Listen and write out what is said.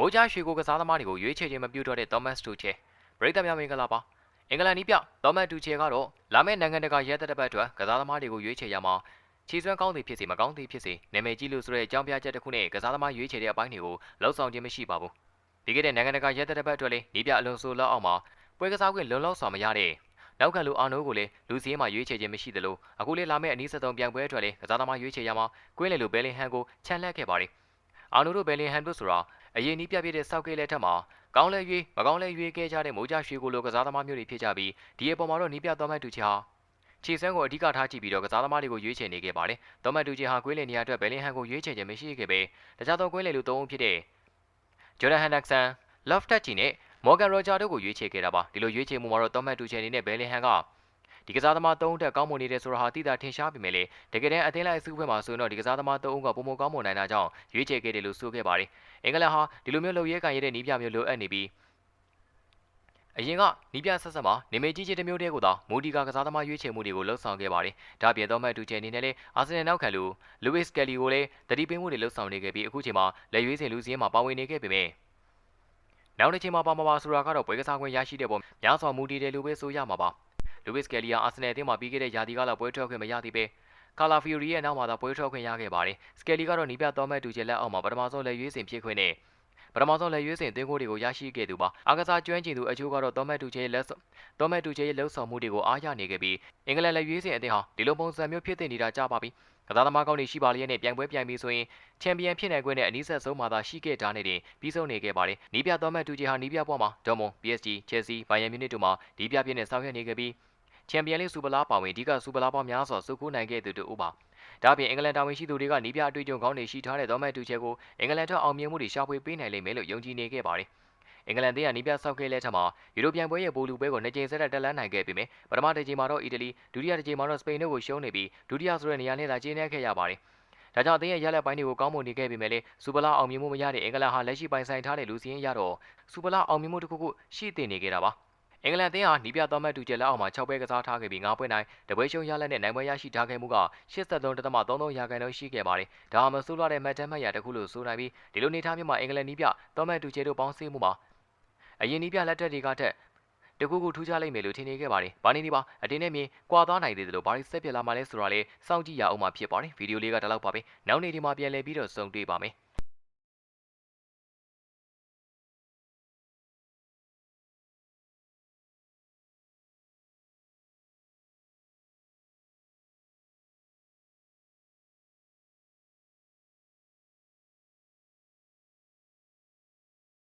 မိုးကြားရွှေကိုကစားသမားတွေကိုရွေးချယ်ခြင်းမပြုတော့တဲ့ Thomas Tuchel ပရိသတ်များမင်္ဂလာပါအင်္ဂလန်နီးပြ Thomas Tuchel ကတော့လာမယ့်နိုင်ငံတကာရဲတပ်တပ်အတွက်ကစားသမားတွေကိုရွေးချယ်ရမှာခြေစွမ်းကောင်းသည်ဖြစ်စေမကောင်းသည်ဖြစ်စေနာမည်ကြီးလို့ဆိုတဲ့အကြောင်းပြချက်တစ်ခုနဲ့ကစားသမားရွေးချယ်တဲ့အပိုင်းတွေကိုလှုပ်ဆောင်ခြင်းမရှိပါဘူးဒီကနေ့နိုင်ငံတကာရဲတပ်တပ်အတွက်လည်းနီးပြအလွန်ဆိုလောက်အောင်မှာပွဲကစားခွင့်လုံလောက်စွာမရတဲ့နောက်ခံလူအာနိုးကိုလည်းလူစည်းမှာရွေးချယ်ခြင်းမရှိသလိုအခုလေးလာမယ့်အနည်းဆက်ဆုံးပြိုင်ပွဲအတွက်လည်းကစားသမားရွေးချယ်ရမှာကွင်းလေလိုဘယ်လင်ဟန်ကိုချန်လှက်ခဲ့ပါတယ်အာနိုးတို့ဘယ်လင်ဟန်တို့ဆိုတာ အရင်နီးပြပြတဲ့စောက်ကလေးလက်ထက်မှာကောင်းလဲရွေးမကောင်းလဲရွေးခဲ့ကြတဲ့မိုးကြရွှေကိုလိုကစားသမားမျိုးတွေဖြစ်ကြပြီးဒီအပေါ်မှာတော့နီးပြတော်မှတ်တူချာခြေစမ်းကိုအဓိကထားကြည့်ပြီးတော့ကစားသမားတွေကိုရွေးချယ်နေခဲ့ပါတယ်။တော်မှတ်တူချာဟာကွင်းလေနေရာအတွက်ဘယ်လင်ဟန်ကိုရွေးချယ်ခြင်းမရှိခဲ့ပဲတခြားသောကွင်းလေလူသုံးဦးဖြစ်တဲ့ဂျော်ဒန်ဟန်ဒက်ဆန်၊ Love Touch နဲ့ Morgan Roger တို့ကိုရွေးချယ်ခဲ့တာပါ။ဒီလိုရွေးချယ်မှုမှာတော့တော်မှတ်တူချယ်အနေနဲ့ဘယ်လင်ဟန်က ဒီကစားသမား၃ဦးတက်ကောင်းမွန်နေတဲ့ဆိုတာဟာတိတာထင်ရှားပေမဲ့လေတကယ်တမ်းအသင်းလိုက်အစုအဖွဲ့မှာဆိုရင်တော့ဒီကစားသမား၃ဦးကပုံမကောင်းမွန်နိုင်တာကြောင့်ရွေးချယ်ခဲ့တယ်လို့ဆိုခဲ့ပါတယ်။အင်္ဂလန်ဟာဒီလိုမျိုးလှုပ်ရဲကန်ရတဲ့နီးပြမျိုးလိုအပ်နေပြီးအရင်ကနီးပြဆက်ဆက်မှာနေမေကြီးကြီးတစ်မျိုးတည်းကိုသာမိုဒီကာကစားသမားရွေးချယ်မှုတွေကိုလှုပ်ဆောင်ခဲ့ပါတယ်။ဒါ့အပြင်တော့မှတ်တူချယ်အနေနဲ့လည်းအာဆင်နယ်နောက်ခံလူလူဝစ်ကယ်လီကိုလည်းတတိပင်းမှုတွေလှုပ်ဆောင်နေခဲ့ပြီးအခုချိန်မှာလက်ရွေးစင်လူစည်းမှာပါဝင်နေခဲ့ပေမဲ့နောက်တစ်ချိန်မှာပါမပါဆိုတာကတော့ပွဲကစားခွင့်ရရှိတဲ့ပုံများစွာမူတည်တယ်လို့ပဲဆိုရမှာပါ။ လူဝစ်ကယ်လီယာအာဆင်နယ်အသင်းမှာပြီးခဲ့တဲ့ရာသီကလာပွဲထွက်ခွင့်မရသေးပဲကာလာဖီယိုရီရဲ့နောက်မှာသာပွဲထွက်ခွင့်ရခဲ့ပါတယ်။စကယ်လီကတော့နီးပြတော်မဲ့တူချယ်လက်အောက်မှာပထမဆုံးလက်ရွေးစင်ဖြစ်ခွင့်နဲ့ပထမဆုံးလက်ရွေးစင်သင်းကိုးတွေကိုရရှိခဲ့သူပါ။အာကစားကျွမ်းကျင်သူအချို့ကတော့တော်မဲ့တူချယ်ရဲ့လက်တော်မဲ့တူချယ်ရဲ့လှုပ်ဆောင်မှုတွေကိုအားရနေခဲ့ပြီးအင်္ဂလန်လက်ရွေးစင်အသင်းဟာဒီလိုပုံစံမျိုးဖြစ်တင်နေတာကြားပါပြီ။ကစားသမားကောင်းတွေရှိပါလျက်နဲ့ပြိုင်ပွဲပြိုင်ပြီးဆိုရင်ချန်ပီယံဖြစ်နိုင်ခွင့်နဲ့အနည်းဆက်ဆုံးမှသာရှိခဲ့တာနဲ့တင်ပြီးဆုံးနေခဲ့ပါတယ်။နီးပြတော်မဲ့တူချယ်ဟာနီးပြဘွားမှာဒေါ်မွန် PSG Chelsea Bayern Munich တို့မှဒီပြပြနဲ့ဆောင်ရွက်နေခဲ့ပြီး ချန်ပီယံလိစူပလာပါဝင်ဒီကစူပလာပေါင်းများစွာစုကူးနိုင်ခဲ့သူတို့ပါ။ဒါ့အပြင်အင်္ဂလန်တာဝန်ရှိသူတွေကနီးပြအတွေ့အကြုံကောင်းတွေရှိထားတဲ့ဒေါ်မဲ့တူချယ်ကိုအင်္ဂလန်ထက်အောင်မြင်မှုတွေရှာဖွေပေးနိုင်လိမ့်မယ်လို့ယုံကြည်နေခဲ့ပါတယ်။အင်္ဂလန်သေးကနီးပြဆောက်ခဲ့လက်ထက်မှာယူရိုပြန်ပွဲရဲ့ပိုလူပွဲကိုနှစ်ကြိမ်ဆက်တက်တက်လန်းနိုင်ခဲ့ပေမဲ့ပထမတစ်ကြိမ်မှာတော့အီတလီဒုတိယတစ်ကြိမ်မှာတော့စပိန်တို့ကိုရှုံးနေပြီးဒုတိယဆိုတဲ့နေရာနဲ့သာကျင်းနေခဲ့ရပါတယ်။ဒါကြောင့်အသင်းရဲ့ရလက်ပိုင်းတွေကိုကောင်းမွန်နေခဲ့ပေမဲ့လည်းစူပလာအောင်မြင်မှုမရတဲ့အင်္ဂလန်ဟာလက်ရှိပိုင်ဆိုင်ထားတဲ့လူစည်းရတော့စူပလာအောင်မြင်မှုတစ်ခုခုရှိတင်နေခဲ့တာပါ။ အင်္ဂလန်အသင်းဟာနီးပြတော်မှတ်တူကျလက်အောက်မှာ6ပွဲကစားထားခဲ့ပြီး9ပွဲနိုင်တပွဲရှုံးရလက်နဲ့နိုင်ပွဲရရှိထားခဲ့မှုက83.33ရာခိုင်နှုန်းရှိခဲ့ပါတယ်။ဒါမှမဆိုးလာတဲ့မှတ်တမ်းမှတ်ရာတစ်ခုလို့ဆိုနိုင်ပြီးဒီလိုနေထားမျိုးမှာအင်္ဂလန်နီးပြတော်မှတ်တူကျတို့ပေါင်းစည်းမှုမှာအရင်နီးပြလက်ထက်တွေကထက်တကူကူထူးခြားလိမ့်မယ်လို့ထင်နေခဲ့ပါတယ်။ဘာနေဒီပါအတင်းနဲ့မြင်ကွာသွားနိုင်သေးတယ်လို့ဘာလို့ဆက်ပြလာမှလဲဆိုတာလေစောင့်ကြည့်ရအောင်မှဖြစ်ပါတယ်။ဗီဒီယိုလေးကဒီလောက်ပါပဲ။နောက်နေ့ဒီမှာပြန်လည်ပြီးတော့စုံတွေ့ပါမယ်။